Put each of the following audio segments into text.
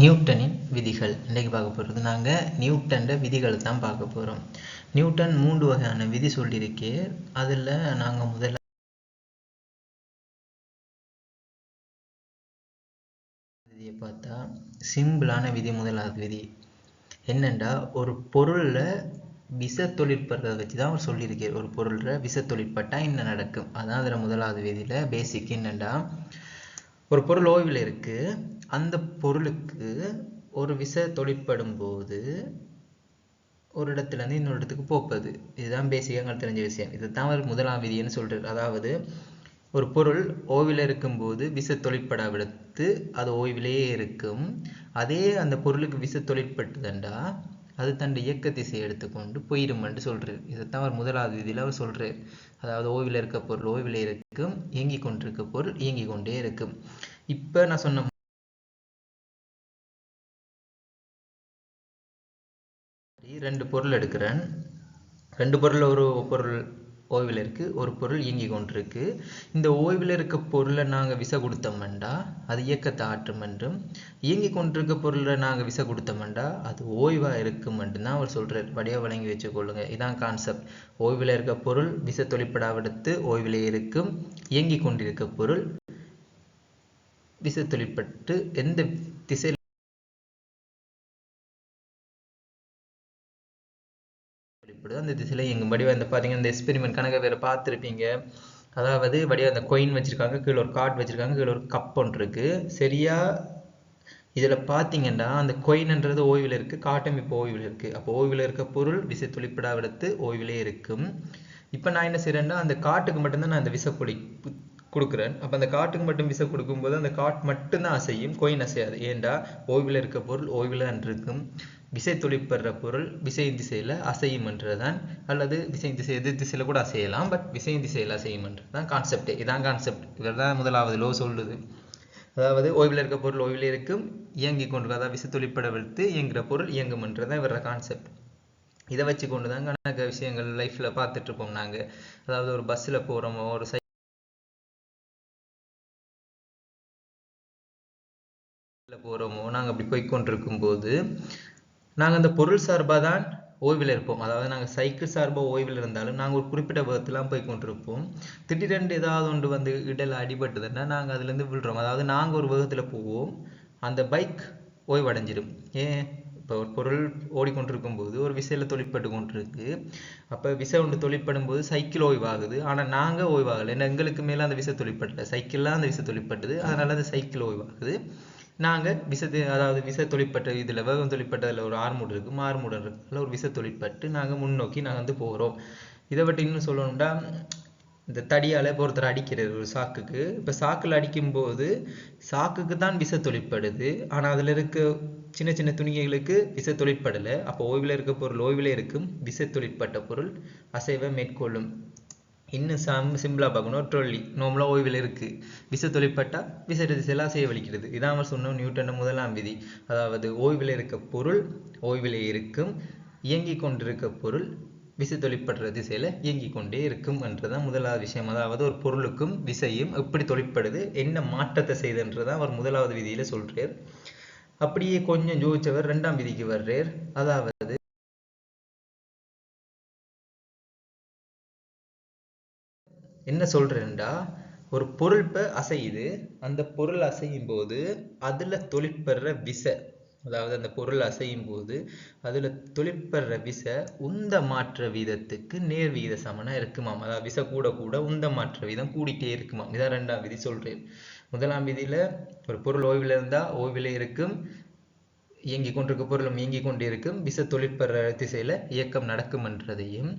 நியூட்டனின் விதிகள் இன்றைக்கு பார்க்க போகிறது நாங்கள் நியூட்டன்ட விதிகள் தான் பார்க்க போகிறோம் நியூட்டன் மூன்று வகையான விதி சொல்லியிருக்கே. அதில் நாங்கள் முதல்ல விதியை பார்த்தா சிம்பிளான விதி முதலாவது விதி. என்னண்டா? ஒரு பொருளில் விச தொழிற்பட்டதை வச்சு தான் அவர் சொல்லியிருக்கார் ஒரு பொருளில் விச தொழிற்பட்டால் என்ன நடக்கும்? அதான் அதில் முதலாவது விதியில் பேசிக் என்னண்டா? ஒரு பொருள் ஓய்வில் இருக்குது அந்த பொருளுக்கு ஒரு விசை தொழிற்படும் போது ஒரு இடத்துலேருந்து இன்னொரு இடத்துக்கு போப்பது. இதுதான் பேசிக்காக எங்களுக்கு தெரிஞ்ச விஷயம். இது தான் முதலாம் விதின்னு சொல்கிறார் அதாவது ஒரு பொருள் ஓய்வில் இருக்கும்போது விச தொழிற்படாவிடத்து அது ஓய்விலேயே இருக்கும். அதே அந்த பொருளுக்கு விச தொழிற்பட்டுதண்டா அது தன் இயக்க திசையை எடுத்துக்கொண்டு போயிடுமென்று சொல்கிறார் இதைத்தான் அவர் முதலாவது விதியில் அவர் சொல்கிறார் அதாவது ஓய்வில் இருக்க பொருள் ஓய்வில் இருக்கும் இயங்கி கொண்டிருக்க பொருள் இயங்கி கொண்டே இருக்கும். இப்போ நான் சொன்ன ரெண்டு பொருள் எடுக்கிறேன். ரெண்டு பொருள் ஒரு பொருள் ஓய்வில் இருக்குது ஒரு பொருள் இயங்கி கொண்டிருக்கு. இந்த ஓய்வில் இருக்க பொருளை நாங்கள் விசை கொடுத்தோம்டா அது இயக்கத்தை ஆற்றும் என்றும் இயங்கி கொண்டிருக்க பொருளை நாங்கள் விசை கொடுத்தோம்டா அது ஓய்வாக இருக்கும் தான் அவர் சொல்கிறார் வடியாக வழங்கி வச்சுக்கொள்ளுங்க இதான் கான்செப்ட் ஓய்வில் இருக்க பொருள் விச தொழிற்படாவிடத்து ஓய்விலே இருக்கும் இயங்கி கொண்டிருக்க பொருள் விச தொழிற்பட்டு எந்த திசையில் வெளிப்படுது எங்கள் வடிவ இந்த பார்த்தீங்கன்னா இந்த எக்ஸ்பெரிமெண்ட் கணக்கை வேறு பார்த்துருப்பீங்க. அதாவது வடிவ அந்த கொயின் வச்சுருக்காங்க கீழே ஒரு கார்டு வச்சுருக்காங்க கீழே ஒரு கப் ஒன்று இருக்குது சரியாக இதில் பார்த்தீங்கன்னா அந்த கொயின்ன்றது ஓய்வில் இருக்குது காட்டும் இப்போ ஓய்வில் இருக்குது அப்போ ஓய்வில் இருக்க பொருள் விசை துளிப்படாவிடத்து ஓய்விலே இருக்கும். இப்போ நான் என்ன செய்கிறேன்னா அந்த காட்டுக்கு மட்டும்தான் நான் அந்த விசப்பொலி கொடுக்குறேன். அப்போ அந்த காட்டுக்கு மட்டும் விசை கொடுக்கும்போது அந்த காட் மட்டும்தான் அசையும் கொயின் அசையாது. ஏண்டா? ஓய்வில் இருக்க பொருள் ஓய்வில் இருக்கும். விசை தொழிற்படுற பொருள் விசையின் திசையில் அசையுமன்றதான் அல்லது விசையின் திசை எதிர் திசையில் கூட அசையலாம் பட் விசையின் திசையில் அசையுமன்றது தான் கான்செப்டே இதான் கான்செப்ட் இவர் தான் முதலாவது லோ சொல்லுது. அதாவது ஓய்வில் இருக்க பொருள் ஓய்வில் இருக்கும் இயங்கி கொண்டு அதாவது விசை தொழிற்பட வைத்து பொருள் இயங்குமன்றது தான் இவர கான்செப்ட் இதை வச்சு கொண்டு தான் கணக்க விஷயங்கள் லைஃப்பில் பார்த்துட்டு இருப்போம் நாங்கள் அதாவது ஒரு பஸ்ஸில் போகிறோமோ ஒரு சை போகிறோமோ நாங்கள் அப்படி போய் கொண்டிருக்கும் போது நாங்கள் அந்த பொருள் சார்பாக தான் ஓய்வில் இருப்போம். அதாவது நாங்கள் சைக்கிள் சார்பாக ஓய்வில் இருந்தாலும் நாங்கள் ஒரு குறிப்பிட்ட வேகத்திலாம் போய் கொண்டிருப்போம். திடீரென்று ஏதாவது ஒன்று வந்து இடையில் அடிபட்டுதுன்னா நாங்கள் அதுலேருந்து விழுறோம். அதாவது நாங்கள் ஒரு வேகத்தில் போவோம். அந்த பைக் ஓய்வடைஞ்சிடும் ஏன்? இப்போ ஒரு பொருள் ஓடிக்கொண்டிருக்கும் போது ஒரு விசையில் தொழிற்பட்டு கொண்டிருக்கு. அப்போ விசை ஒன்று தொழிற்படும் போது சைக்கிள் ஓய்வாகுது. ஆனால் நாங்கள் ஓய்வாகலை. ஏன்னா எங்களுக்கு மேலே அந்த விசை தொழிற்படல சைக்கிள்லாம் அந்த விசை தொழிற்பட்டது. அதனால் அந்த சைக்கிள் ஓய்வாகுது. நாங்கள் விசத்து அதாவது விச தொழிற்பட்ட இதில் வேகம் தொழிற்பட்டதில் ஒரு ஆர்முடு இருக்குது இருக்கு. அதில் ஒரு விச தொழிற்பட்டு நாங்கள் முன்னோக்கி நாங்கள் வந்து போகிறோம் இதை பற்றி இன்னும் சொல்லணும்னா இந்த தடியால் இப்போ ஒருத்தர் அடிக்கிறது ஒரு சாக்குக்கு. இப்போ சாக்கில் அடிக்கும்போது சாக்குக்கு தான் விச தொழிற்படுது ஆனால் அதில் இருக்க சின்ன சின்ன துணிகைகளுக்கு விச தொழிற்படலை அப்போ ஓய்வில் இருக்க பொருள் ஓய்வில் இருக்கும் விச தொழிற்பட்ட பொருள் அசைவை மேற்கொள்ளும். இன்னும் சம் சிம்பிளாக பார்க்கணும். ட்ரொல்லி நோம்பலாக ஓய்வில் இருக்குது விச தொழிற்பட்டால் விச திசையெல்லாம் செய்ய வலிக்கிறது. இதான் அவர் சொன்ன நியூட்டன் முதலாம் விதி. அதாவது ஓய்வில் இருக்க பொருள் ஓய்வில் இருக்கும் இயங்கி கொண்டிருக்க பொருள் விசை தொழிற்படுற திசையில் இயங்கி கொண்டே இருக்கும் என்றதான் முதலாவது விஷயம். அதாவது ஒரு பொருளுக்கும் விசையும் எப்படி தொழிற்படுது என்ன மாற்றத்தை செய்துன்றதான் அவர் முதலாவது விதியில் சொல்கிறார் அப்படியே கொஞ்சம் ஜோதிச்சவர் ரெண்டாம் விதிக்கு வர்றார். அதாவது என்ன சொல்றேன்டா? ஒரு பொருள் இப்போ அசையுது. அந்த பொருள் அசையும் போது அதுல தொழிற்படுற விசை அதாவது அந்த பொருள் அசையும் போது அதுல தொழிற்படுற விசை உந்த மாற்ற வீதத்துக்கு நேர் விகித சமனா இருக்குமாம். அதாவது விசை கூட கூட உந்த மாற்ற வீதம் கூடிட்டே இருக்குமாம். இதான் ரெண்டாம் விதி சொல்றேன். முதலாம் விதியில ஒரு பொருள் ஓய்வில் இருந்தா ஓய்வில் இருக்கும். இயங்கி கொண்டிருக்க பொருளும் இயங்கி கொண்டிருக்கும். விச தொழிற்படுற திசையில இயக்கம் நடக்கும்ன்றதையும்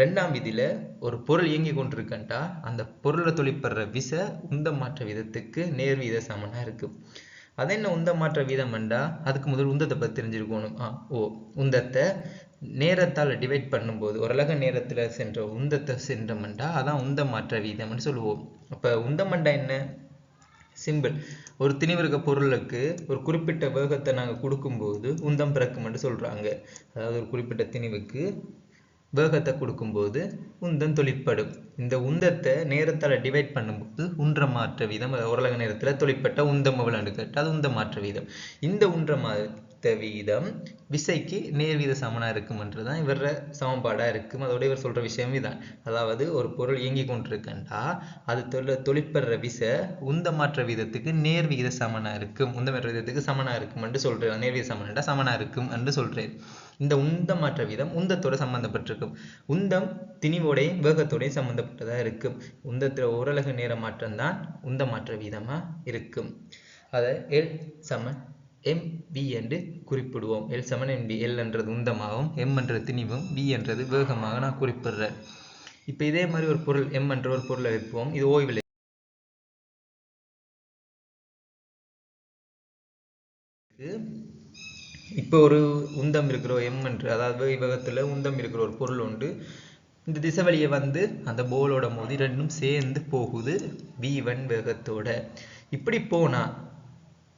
ரெண்டாம் விதியில ஒரு பொருள் இயங்கி கொண்டிருக்கண்டா அந்த பொருளை தொழிற்படுற விச உந்த மாற்ற விதத்துக்கு நேர் விகித சமனா இருக்கும் அது என்ன உந்த மாற்ற வீதம் என்றா அதுக்கு முதல் உந்தத்தை பற்றி தெரிஞ்சிருக்கணும். ஆ ஓ உந்தத்தை நேரத்தால் டிவைட் பண்ணும்போது ஓரளவு நேரத்தில் சென்ற உந்தத்தை சென்றோம்டா அதான் உந்த மாற்ற வீதம்னு சொல்லுவோம். அப்போ உந்தமண்டா என்ன? சிம்பிள் ஒரு திணிவிருக்க பொருளுக்கு ஒரு குறிப்பிட்ட வேகத்தை நாங்கள் கொடுக்கும்போது உந்தம் பிறக்கும்னு சொல்கிறாங்க அதாவது ஒரு குறிப்பிட்ட திணிவுக்கு வேகத்தை கொடுக்கும்போது உந்தம் தொழிற்படும். இந்த உந்தத்தை நேரத்தால் டிவைட் பண்ணும்போது உன்ற மாற்ற வீதம் ஓரலக நேரத்தில் தொழிற்பட்ட உந்தம் எவ்வளோன்னு கேட்டால் அது உந்த மாற்ற வீதம். இந்த உன்ற மா மாற்ற வீதம் விசைக்கு நேர்வீத சமனா இருக்கும்ன்றதான் இவர சமன்பாடாக இருக்கும். அதோட இவர் சொல்ற விஷயம் இதான். அதாவது ஒரு பொருள் இயங்கி கொண்டிருக்கண்டா அது தொழில் தொழிற்படுற விசை உந்த மாற்ற வீதத்துக்கு நேர்விகித சமனா இருக்கும். உந்த மாற்ற வீதத்துக்கு சமனா இருக்கும் என்று சொல்றேன். நேர்வீத சமனண்டா சமனா இருக்கும் என்று சொல்றேன். இந்த உந்த மாற்ற வீதம் உந்தத்தோட சம்மந்தப்பட்டிருக்கும் உந்தம் திணிவோடையும் வேகத்தோடையும் சம்மந்தப்பட்டதாக இருக்கும். உந்தத்துல ஓரலகு நேர மாற்றம் தான் உந்த மாற்ற வீதமா இருக்கும். அதை எல் சமன் எம் என்று குறிப்பிடுவோம். எல் சமன் எம் எல் என்றது உந்தமாகவும் எம் என்ற திணிவும் வி என்றது வேகமாக நான் குறிப்பிடுறேன். இப்போ இதே மாதிரி ஒரு பொருள் எம் என்ற ஒரு பொருளை வைப்போம். இது ஓய்வில் இப்போ ஒரு உந்தம் இருக்கிற எம் என்று அதாவது வேகத்துல உந்தம் இருக்கிற ஒரு பொருள் உண்டு. இந்த திசை வழியை வந்து அந்த போலோட மோதி ரெண்டும் சேர்ந்து போகுது. வி ஒன் வேகத்தோட. இப்படி போனா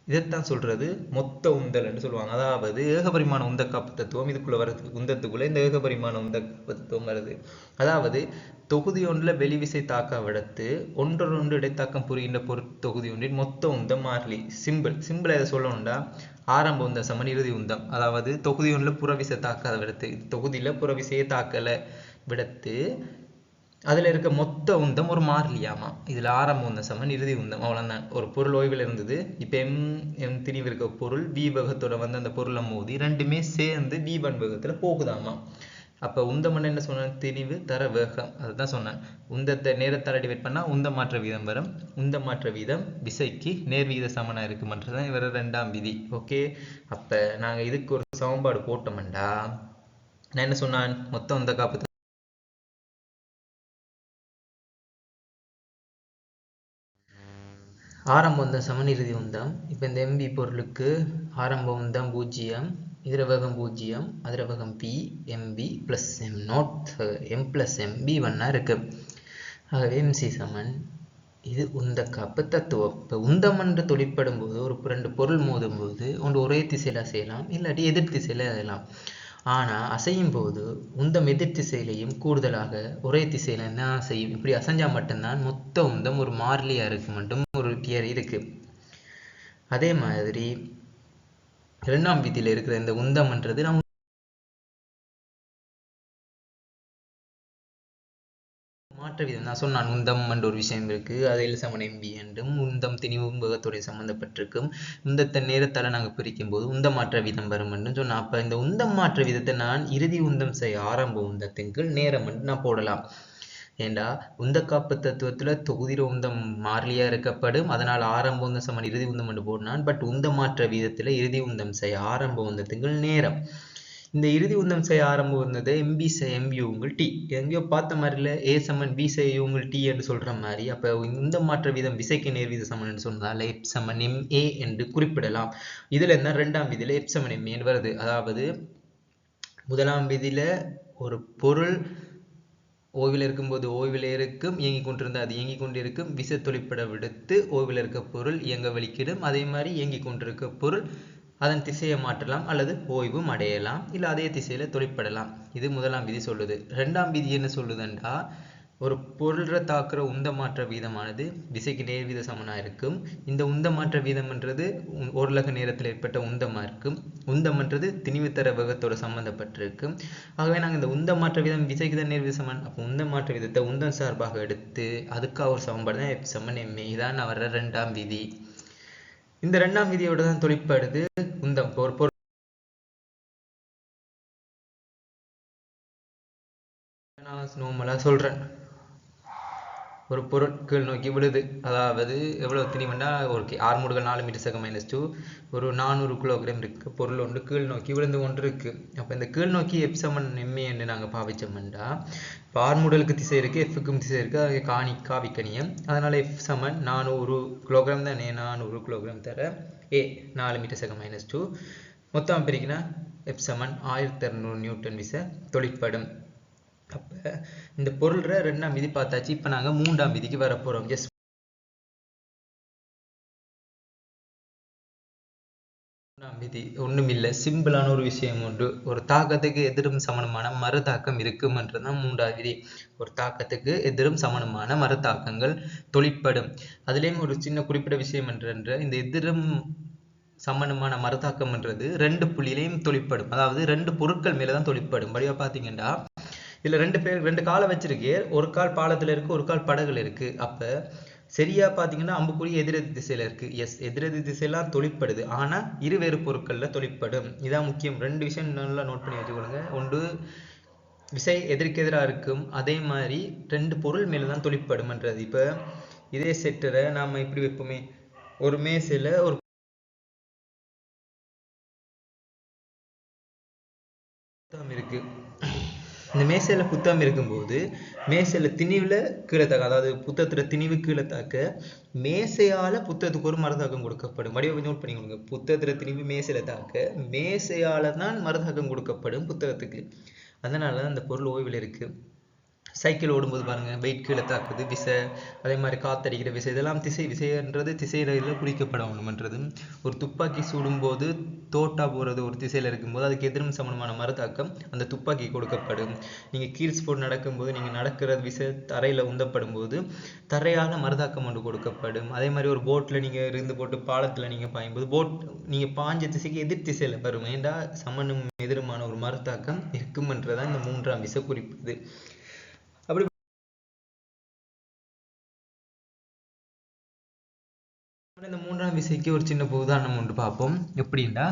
இதைத்தான் சொல்றது மொத்த உந்தல்னு சொல்லுவாங்க. அதாவது ஏகபரிமாண உந்த காப்பு தத்துவம் இதுக்குள்ள வர்றது உந்தத்துக்குள்ள இந்த ஏகபரிமாண உந்த காப்பு தத்துவம் வருது. அதாவது தொகுதி ஒன்றில் வெளிவிசை தாக்க விடத்து ஒன்றொன்று இடைத்தாக்கம் புரிகின்ற பொரு தொகுதி ஒன்றின் மொத்த உந்தம் மாறிலி. சிம்பிள் சிம்பிளை இதை சொல்லணும்டா? ஆரம்ப உந்தம் சமன் இறுதி உந்தம். அதாவது தொகுதி ஒன்றில் புறவிசை தாக்காத விடத்து தொகுதியில புறவிசையே தாக்கல விடத்து அதுல இருக்க மொத்த உந்தம் ஒரு மாறிலியாமா? இதுல ஆரம்ப உந்தம் சமன் இறுதி உந்தம். அவ்வளவுதான். ஒரு பொருள் ஓய்வில் இருந்தது. இப்ப எம் எம் திணிவு இருக்க பொருள் வி வேகத்தோட வந்து அந்த பொருளை மோதி ரெண்டுமே சேர்ந்து வி ஒன் வேகத்துல போகுதாமா? அப்ப உந்தம் என்ன சொன்ன திணிவு தர வேகம். அதுதான் சொன்னேன் உந்தத்தை நேரத்தால் டிவைட் பண்ணா உந்த மாற்ற வீதம் வரும். உந்த மாற்ற வீதம் விசைக்கு நேர் விகித சமனாக இருக்குமன்றது தான் இவர ரெண்டாம் விதி. ஓகே? அப்ப நாங்க இதுக்கு ஒரு சமன்பாடு போட்டோம்டா நான் என்ன சொன்னான்? மொத்தம் உந்த காப்பு ஆரம்ப உந்தம் சமன் இறுதி உந்தம். இப்போ இந்த எம்பி பொருளுக்கு ஆரம்ப உந்தம் பூஜ்ஜியம் இதிரவகம் பூஜ்ஜியம் அதிரவகம் P MP plus M nought M plus MP ஒன்னாக இருக்குது ஆகவே எம்சி சமன். இது உந்த காப்பு தத்துவம். இப்போ உந்தம் என்று தொழிற்படும் போது ஒரு ரெண்டு பொருள் மோதும் போது ஒன்று ஒரே திசையில் செய்யலாம் இல்லாட்டி எதிர் திசையில் செய்யலாம். ஆனால் அசையும் போது உந்தம் எதிர் திசையிலையும் கூடுதலாக ஒரே திசையில் தான் செய்யும்? இப்படி அசைஞ்சால் மட்டும்தான் மொத்த உந்தம் ஒரு மாறிலியாக இருக்கு மட்டும் ஒரு தியரி இருக்கு. அதே மாதிரி இரண்டாம் விதியில இருக்கிற இந்த உந்தம்ன்றது நம்ம மாற்ற விதம். நான் சொன்னான் உந்தம் என்ற ஒரு விஷயம் இருக்கு. அதில் இலசமன் எம்பி என்றும் உந்தம் திணிவும் வேகத்துடைய சம்மந்தப்பட்டிருக்கும் உந்தத்தை நேரத்தால நாங்க பிரிக்கும் போது உந்த மாற்ற வீதம் வரும் என்று சொன்னா அப்ப இந்த உந்தம் மாற்ற விதத்தை நான் இறுதி உந்தம் செய்ய ஆரம்ப உந்தத்தின் கீழ் நேரம் என்று நான் போடலாம். ஏண்டா உந்த காப்பு தத்துவத்துல தொகுதிர உந்தம் மாறிலியா இருக்கப்படும். அதனால் ஆரம்ப உந்தம் சமன் இறுதி உந்தம் என்று போடுனான். பட் உந்த மாற்ற வீதத்தில் இறுதி உந்தம் செய்ய ஆரம்ப உந்தத்துங்கள் நேரம். இந்த இறுதி உந்தம் செய்ய ஆரம்பம் வந்தது எம்பி செய் எம்பி உங்கள் டி எங்கேயோ பார்த்த மாதிரில ஏ சமன் பி செய் உங்கள் டி என்று சொல்ற மாதிரி. அப்ப இந்த மாற்ற வீதம் விசைக்கு நேர்வீத சமன் என்று சொன்னதால எப் சமன் எம் ஏ என்று குறிப்பிடலாம். இதுல என்ன ரெண்டாம் விதியில எப் சமன் எம் ஏன்னு வருது. அதாவது முதலாம் விதியில ஒரு பொருள் ஓய்வில் இருக்கும்போது ஓய்வில் இருக்கும் இயங்கி கொண்டிருந்த அது இயங்கி கொண்டிருக்கும். விசை தொழிற்பட விடுத்து ஓய்வில் இருக்க பொருள் இயங்க வலிக்கிடும். அதே மாதிரி இயங்கி கொண்டிருக்க பொருள் அதன் திசையை மாற்றலாம் அல்லது ஓய்வும் அடையலாம். இல்லை அதே திசையில தொழிற்படலாம். இது முதலாம் விதி சொல்லுது. ரெண்டாம் விதி என்ன சொல்லுதுன்றா ஒரு பொருள்ற தாக்குற உந்த மாற்ற வீதமானது விசைக்கு நேர்வீத சமனா இருக்கும். இந்த உந்த மாற்ற வீதம்ன்றது ஓரலக நேரத்தில் ஏற்பட்ட உந்தமா இருக்கும். உந்தம்ன்றது திணிவுத்தர வேகத்தோட சம்மந்தப்பட்டிருக்கும் ஆகவே நாங்கள் இந்த உந்த மாற்ற வீதம் விசைக்கு தான் நேர்வீத சமன் அப்போ உந்த மாற்ற வீதத்தை உந்தம் சார்பாக எடுத்து அதுக்காக ஒரு சமன்பாடு தான் எப் சமன் எம்ஏ இதான் வர்ற ரெண்டாம் விதி. இந்த ரெண்டாம் விதியோட தான் தொழிற்படுது உந்தம். ஒரு பொருள் நான் நோமலா சொல்றேன். ஒரு பொருட்கள் நோக்கி விழுது. அதாவது எவ்வளோ திணிவுண்டா ஒரு ஆறு மூடுகள் நாலு மீட்டர் செகண்ட் மைனஸ் டூ ஒரு நானூறு கிலோகிராம் இருக்குது பொருள் ஒன்று கீழ் நோக்கி விழுந்து கொண்டு இருக்குது அப்போ இந்த கீழ் நோக்கி எப்சமன் எம்ஏ என்று நாங்கள் பாவிச்சோம்னா இப்போ ஆறு மூடலுக்கு திசை இருக்குது எஃப்க்கும் திசை இருக்குது அது காணி காவிக்கணியம் அதனால் எஃப் சமன் நானூறு கிலோகிராம் தானே நானூறு கிலோகிராம் தர ஏ நாலு மீட்டர் செகண்ட் மைனஸ் டூ மொத்தம் பிரிக்கினா எப்சமன் ஆயிரத்தி இரநூறு நியூட்டன் விசை தொழிற்படும். அப்ப இந்த பொருள்ற ரெண்டாம் விதி பார்த்தாச்சு. இப்ப நாங்க மூன்றாம் விதிக்கு வர போறோம். எஸ் மூன்றாம் விதி ஒண்ணும் இல்லை சிம்பிளான ஒரு விஷயம் உண்டு. ஒரு தாக்கத்துக்கு எதிரும் சமனமான மறுதாக்கம் இருக்கும் என்றுதான் மூன்றாவது விதி. ஒரு தாக்கத்துக்கு எதிரும் சமனமான மறுதாக்கங்கள் தொழிற்படும். அதுலேயும் ஒரு சின்ன குறிப்பிட்ட விஷயம் என்ற இந்த எதிரும் சமனமான மறுதாக்கம்ன்றது ரெண்டு புள்ளியிலையும் தொழிற்படும். அதாவது ரெண்டு பொருட்கள் மேலதான் தொழிற்படும். வடிவாக பாத்தீங்கன்னா இதுல ரெண்டு பேர் ரெண்டு காலை வச்சிருக்கு. ஒரு கால் பாலத்துல இருக்கு ஒரு கால் படகுல இருக்கு. அப்ப சரியா பாத்தீங்கன்னா அம்புக்குறி எதிரெதிர் திசையில இருக்கு. எஸ் எதிரெதிர் திசையெல்லாம் தொழிற்படுது. ஆனா இருவேறு பொருட்களில் தொழிற்படும். இதான் முக்கியம். ரெண்டு விஷயம் நல்லா நோட் பண்ணி வச்சுக்கொள்ளுங்க. ஒன்று விசை எதிர்க்கெதிராக இருக்கும். அதே மாதிரி ரெண்டு பொருள் மேலதான் தொழிற்படும்ன்றது. இப்ப இதே செட்டரை நாம இப்படி வைப்போமே. ஒரு மேசையில் ஒரு இருக்கு. இந்த மேசையில் புத்தகம் இருக்கும்போது மேசையில் திணிவில் கீழே தாக்க அதாவது புத்தகத்தில் திணிவு கீழே தாக்க மேசையால் புத்தகத்துக்கு ஒரு மருந்தாக்கம் கொடுக்கப்படும். வடிவ நோட் பண்ணிக்கொடுங்க புத்தகத்தில் திணிவு மேசையில் தாக்க மேசையால் தான் மருதாக்கம் கொடுக்கப்படும் புத்தகத்துக்கு. அதனால அந்த பொருள் ஓய்வில் இருக்குது சைக்கிள் ஓடும்போது பாருங்க வெயிட் கீழே தாக்குது விசை அதே மாதிரி காத்தடிக்கிற விசை இதெல்லாம் திசை விசைன்றது திசையில குறிக்கப்படணும்ன்றது ஒரு துப்பாக்கி சுடும்போது தோட்டா போகிறது ஒரு திசையில இருக்கும்போது அதுக்கு எதிரும் சமனமான மறுதாக்கம் அந்த துப்பாக்கி கொடுக்கப்படும். நீங்க கீழ்ஸ் போட்டு நடக்கும்போது நீங்க நடக்கிற விசை தரையில உந்தப்படும் போது தரையான மறுதாக்கம் ஒன்று கொடுக்கப்படும். அதே மாதிரி ஒரு போட்ல நீங்க இருந்து போட்டு பாலத்துல நீங்க பாயும்போது போட் நீங்க பாஞ்ச திசைக்கு எதிர் திசையில வரும். ஏண்டா சமனும் எதிருமான ஒரு மறுதாக்கம் இருக்கும்ன்றதான் இந்த மூன்றாம் விசை குறிப்பது மூன்றாம் விசைக்கு ஒரு சின்ன உதாரணம் ஒன்று பார்ப்போம். எப்படின்னா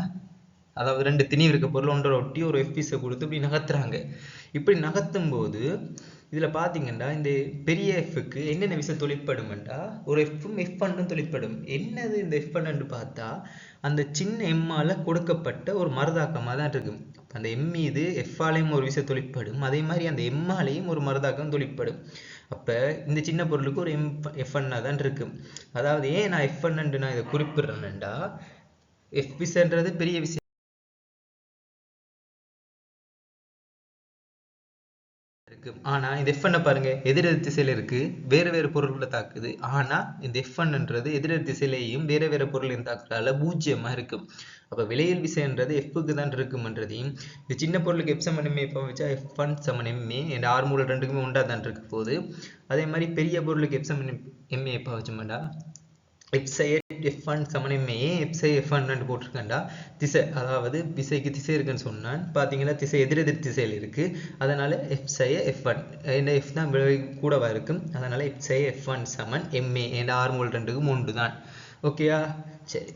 அதாவது ரெண்டு திணி இருக்க பொருள் ஒன்றரை ஒட்டி ஒரு எஃபிஸை கொடுத்து இப்படி நகர்த்துறாங்க. இப்படி நகர்த்தும் போது இதுல பார்த்தீங்கன்னா இந்த பெரிய எஃப்க்கு என்னென்ன விசை தொழிற்படும்டா ஒரு எஃப்பும் எஃப் அண்டும் தொழிற்படும். என்னது இந்த எஃப் அண்டு பார்த்தா அந்த சின்ன எம்மால கொடுக்கப்பட்ட ஒரு மருதாக்கமா தான் இருக்கு. அந்த எம் மீது எஃப்பாலையும் ஒரு விசை தொழிற்படும் அதே மாதிரி அந்த எம்மாலையும் ஒரு மருதாக்கம் தொழிற்படும் அப்போ இந்த சின்ன பொருளுக்கு ஒரு எம் எஃப் தான் இருக்கும் அதாவது ஏன் நான் எஃப்என்னு நான் இதை குறிப்பிடுறேன்டா எஃப் விசைன்றது பெரிய விசை இருக்கு. ஆனா இந்த எஃப் பாருங்க எதிரெதிர் திசையில இருக்கு வேற வேற பொருள்களை தாக்குது. ஆனா இந்த எஃப் ன்றது எதிரெதிர் திசையிலையும் வேற வேற பொருளையும் தாக்குறதால பூஜ்ஜியமா இருக்கும் அப்போ விலையில் விசைன்றது எஃப்க்கு தான் இருக்கும்ன்றதையும் இந்த சின்ன பொருளுக்கு எஃப் சமன் எம்ஏ இப்போ வச்சா எஃப் ஒன் சமன் எம்ஏ என் ஆறு மூலம் ரெண்டுக்குமே உண்டா தான் இருக்க போகுது. அதே மாதிரி பெரிய பொருளுக்கு எஃப் சமன் எம்ஏ எப்போ வச்சோம்டா எஃப் எஃப் ஒன் சமன் எம்ஏ எஃப் செய் எஃப் ஒன் போட்டிருக்கேன்டா திசை அதாவது திசைக்கு திசை இருக்குன்னு சொன்னான். பார்த்தீங்கன்னா திசை எதிரெதிர் திசையில் இருக்குது அதனால் எஃப் எஃப் ஒன் என் எஃப் தான் கூடவா இருக்கும். அதனால் எஃப் எஃப் ஒன் சமன் எம்ஏ என் ஆறு ரெண்டுக்கும் ஒன்று தான் ஓகேயா சரி.